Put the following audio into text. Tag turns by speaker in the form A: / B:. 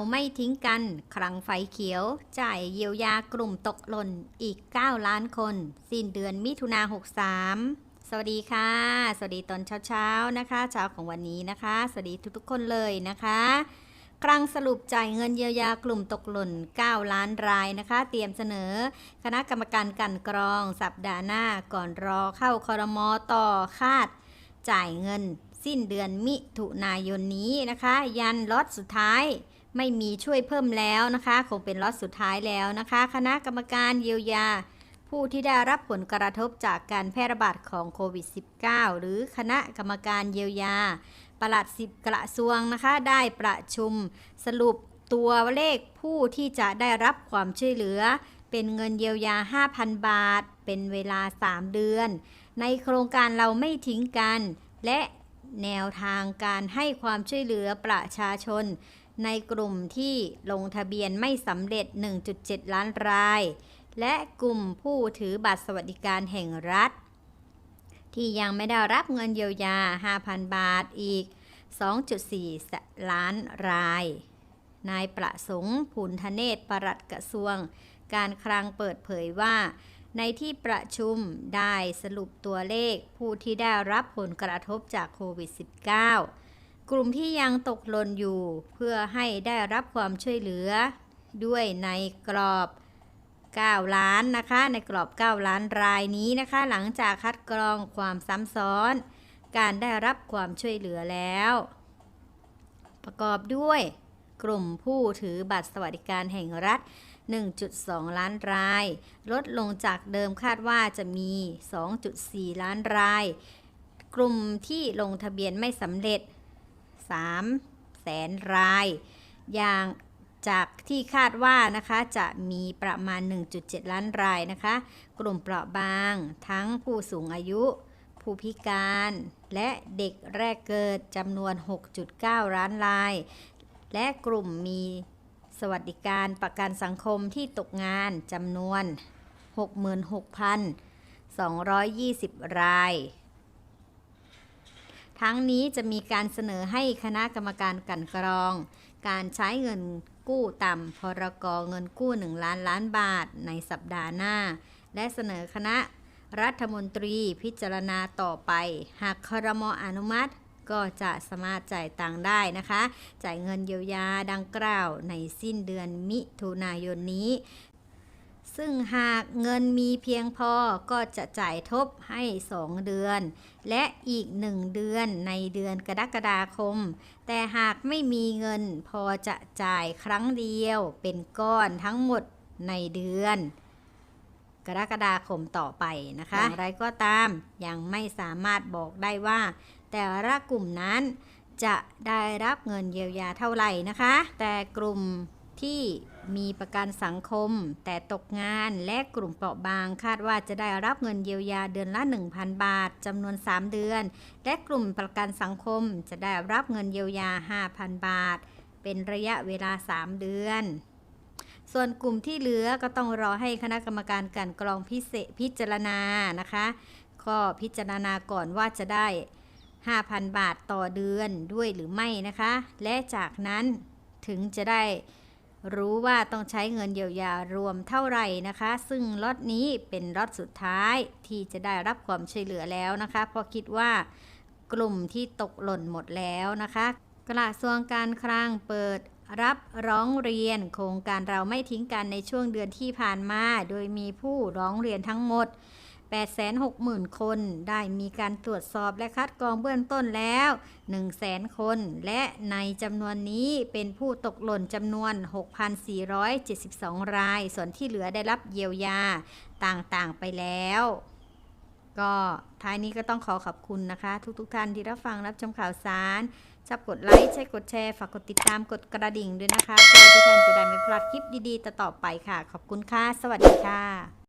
A: ราไม่ทิ้งกันคลังไฟเขียว จ่ายเยียวยากลุ่มตกหล่นอีก 9 ล้านคน สิ้นเดือนมิถุนา63 สวัสดีค่ะ สวัสดีตอนเช้าๆนะคะเช้าของวันนี้นะคะ สวัสดีทุกๆคนเลยนะคะครั้งสรุปจ่ายเงินเยียวยากลุ่มตกหล่น 9 ล้านรายนะคะ เตรียมเสนอ คณะกรรมการกันกรองสัปดาห์หน้าก่อนรอเข้าคอรมอต่อคาด จ่ายเงินสิ้นเดือนมิถุนายนนี้นะคะ ยันล็อตสุดท้าย ไม่มีช่วยเพิ่มแล้วนะคะ คงเป็นล็อตสุดท้ายแล้วนะคะ คณะกรรมการเยียวยา ผู้ที่ได้รับผลกระทบจากการแพร่ระบาดของโควิด -19 หรือคณะกรรมการเยียวยา ปลัดสิบกระทรวงนะคะ ได้ประชุมสรุปตัวเลขผู้ที่จะได้รับความช่วยเหลือ เป็นเงินเยียวยา 5,000 บาท เป็นเวลา 3 เดือน ในโครงการเราไม่ทิ้งกัน และแนวทางการให้ความช่วยเหลือประชาชน ในกลุ่มที่ลงทะเบียนไม่สำเร็จ 1.7 ล้านราย และกลุ่มผู้ถือบัตรสวัสดิการแห่งรัฐ ที่ยังไม่ได้รับเงินเยียวยา 5,000 บาทอีก 2.4 ล้านราย นายประสงค์ผุนทเนศปลัดกระทรวง การคลังเปิดเผยว่า ในที่ประชุมได้สรุปตัวเลขผู้ที่ได้รับผลกระทบจากโควิด -19 กลุ่มที่ยังตกหล่นอยู่ เพื่อให้ได้รับความช่วยเหลือ ด้วยในกรอบ 9 ล้านนะคะ ในกรอบ 9 ล้านรายนี้นะคะ หลังจากคัดกรองความซ้ำซ้อน การได้รับความช่วยเหลือแล้ว ประกอบด้วย กลุ่มผู้ถือบัตรสวัสดิการแห่งรัฐ 1.2 ล้านราย ลดลงจากเดิมคาดว่าจะมี 2.4 ล้านราย กลุ่มที่ลงทะเบียนไม่สำเร็จ 3แสนราย อย่างจากที่คาดว่านะคะจะมีประมาณ 1.7 ล้านรายนะคะ กลุ่มเปราะบาง ทั้งผู้สูงอายุ ผู้พิการ และเด็กแรกเกิดจำนวน 6.9 ล้านราย และกลุ่มมีสวัสดิการประกันสังคมที่ตกงานจำนวน 66,220 ราย ทั้งนี้จะมีการเสนอให้คณะกรรมการกันกรอง การใช้เงินกู้ต่ำพรกเงินกู้ 1 ล้านล้านบาทในสัปดาห์หน้า และเสนอคณะรัฐมนตรีพิจารณาต่อไป หากครมอนุมัติก็จะสามารถจ่ายตังได้นะคะ จ่ายเงินเยียวยาดังกล่าวในสิ้นเดือนมิถุนายนนี้ ซึ่งหากเงินมีเพียงพอก็จะจ่ายทบให้ 2 เดือน และอีก 1 เดือนในเดือนกรกฎาคม แต่หากไม่มีเงินพอจะจ่ายครั้งเดียวเป็นก้อนทั้งหมดในเดือน กรกฎาคมต่อไปนะคะอย่างไรก็ตามยังไม่สามารถบอกได้ว่า แต่ละกลุ่มนั้นจะได้รับเงินเยียวยาเท่าไหร่นะคะ แต่กลุ่ม ที่มีประกันสังคม แต่ตกงานและกลุ่มเปราะบางคาดว่าจะได้รับเงินเยียวยาเดือนละ 1,000 บาทจำนวน 3 เดือน และกลุ่มประกันสังคมจะได้รับเงินเยียวยา 5,000 บาท เป็นระยะเวลา 3 เดือนส่วนกลุ่มที่เหลือก็ต้องรอให้คณะกรรมการกลันกรองพิเศษพิจารณานะคะ ก็พิจารณาก่อนว่าจะได้ 5,000 บาทต่อเดือนด้วยหรือไม่นะคะ และจากนั้นถึงจะได้ รู้ว่าต้องใช้เงินเยียวยารวมเท่าไหร่นะคะ ซึ่งล็อตนี้เป็นล็อตสุดท้ายที่จะได้รับความช่วยเหลือแล้วนะคะเพราะคิดว่ากลุ่มที่ตกหล่นหมดแล้วนะคะ กระทรวงการคลังเปิดรับร้องเรียนโครงการเราไม่ทิ้งกันในช่วงเดือนที่ผ่านมา โดยมีผู้ร้องเรียนทั้งหมด 860,000 คน ได้มีการตรวจสอบและคัดกรองเบื้องต้นแล้ว 100,000 คน และในจำนวนนี้เป็นผู้ตกหล่นจำนวน 6,472 ราย ส่วนที่เหลือได้รับเยียวยาต่างๆไปแล้ว ก็ท้ายนี้ก็ต้องขอขอบคุณนะคะ ทุกๆทท่านที่รับฟังรับชมข่าวสารชอบกดไลค์ใช่กดแชร์ ฝากกดติดตามกดกระดิ่งด้วยนะคะเพื่อที่ท่านจะได้ไม่พลาดคลิปดีๆ ต่อๆไปค่ะ ขอบคุณค่ะ สวัสดีค่ะ